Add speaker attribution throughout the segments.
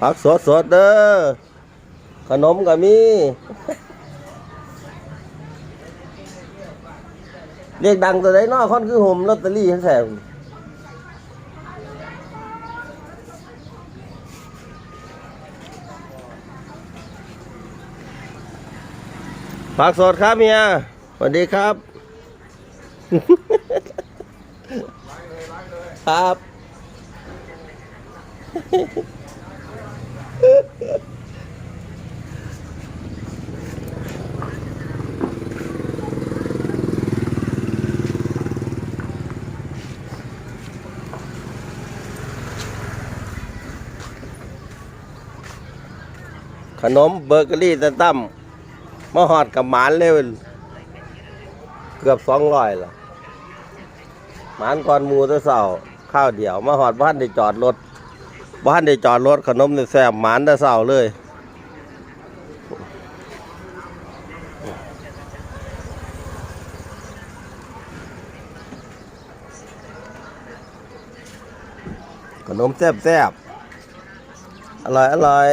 Speaker 1: ผักสดสดเด้อขนมก็มี เรียกดังตัวไหนนอคอนคือโฮมลอตเตอรี่แท้ๆผักสดครับเมียสวัสดีครับ ครับ ขนมเบเกอรี่ตะตั้มมาหอดกับหมานเลยเกือบสองร้อยละหมานก่อนมูตะเสาข้าวเดียว มาหอดบ้านได้จอดรถ บ้านได้จอดรถขนมนี่แซ่บหมานได้เสาเลยขนมแซ่บแซบอร่อยอร่อย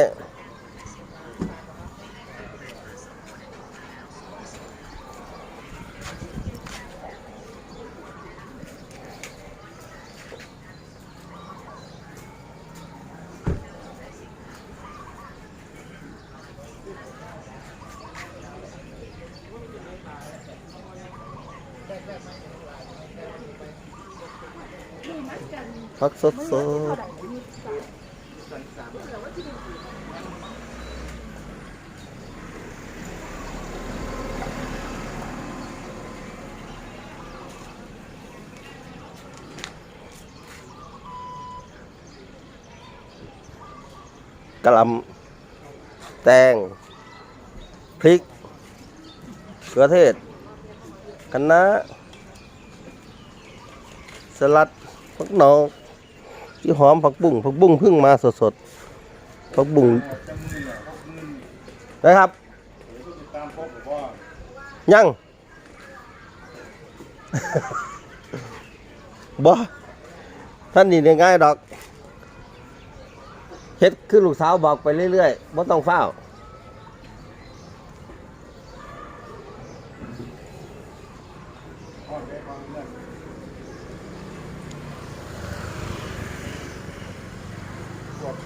Speaker 1: พักสดสดกะหล่ำแตง พริกเขือเทศคะน้า สลัดผักหนอกที่หอมผักบุ้งผักบุ้งเพิ่งมาสดๆผักบุ้งนะครับยังบ่ท่านนี่ง่ายดอกเฮ็ดคือลูกสาวบอกไปเรื่อยๆบ่ต้องเฝ้าว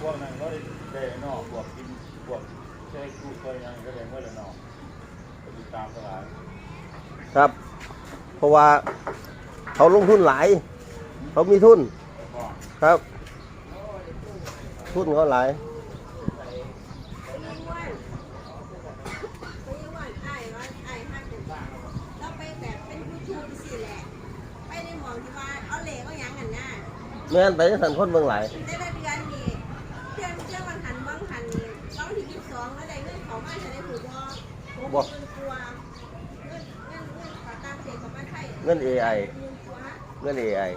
Speaker 2: พวกพวกนั้นก็ได้ได้นอกพวกกินพวกใช้กูเคยยังก็ได้เมื่อไรนอกก็ติดตามตลาด
Speaker 1: ครับ เพราะว่าเขาลงทุนหลาย เขามีทุน
Speaker 2: ก็
Speaker 1: ครับ ทุนเขาหลาย
Speaker 3: เราไปแบบเป็นยูทูบสิแหละไปในหมองที่ว่าเอาเหล็กเอาหยังกันน่ะ
Speaker 1: แม่นไปจังสันคนเมืองหลาย
Speaker 3: บ่เงิน AI เงิน
Speaker 1: AI
Speaker 3: เงิน
Speaker 1: AI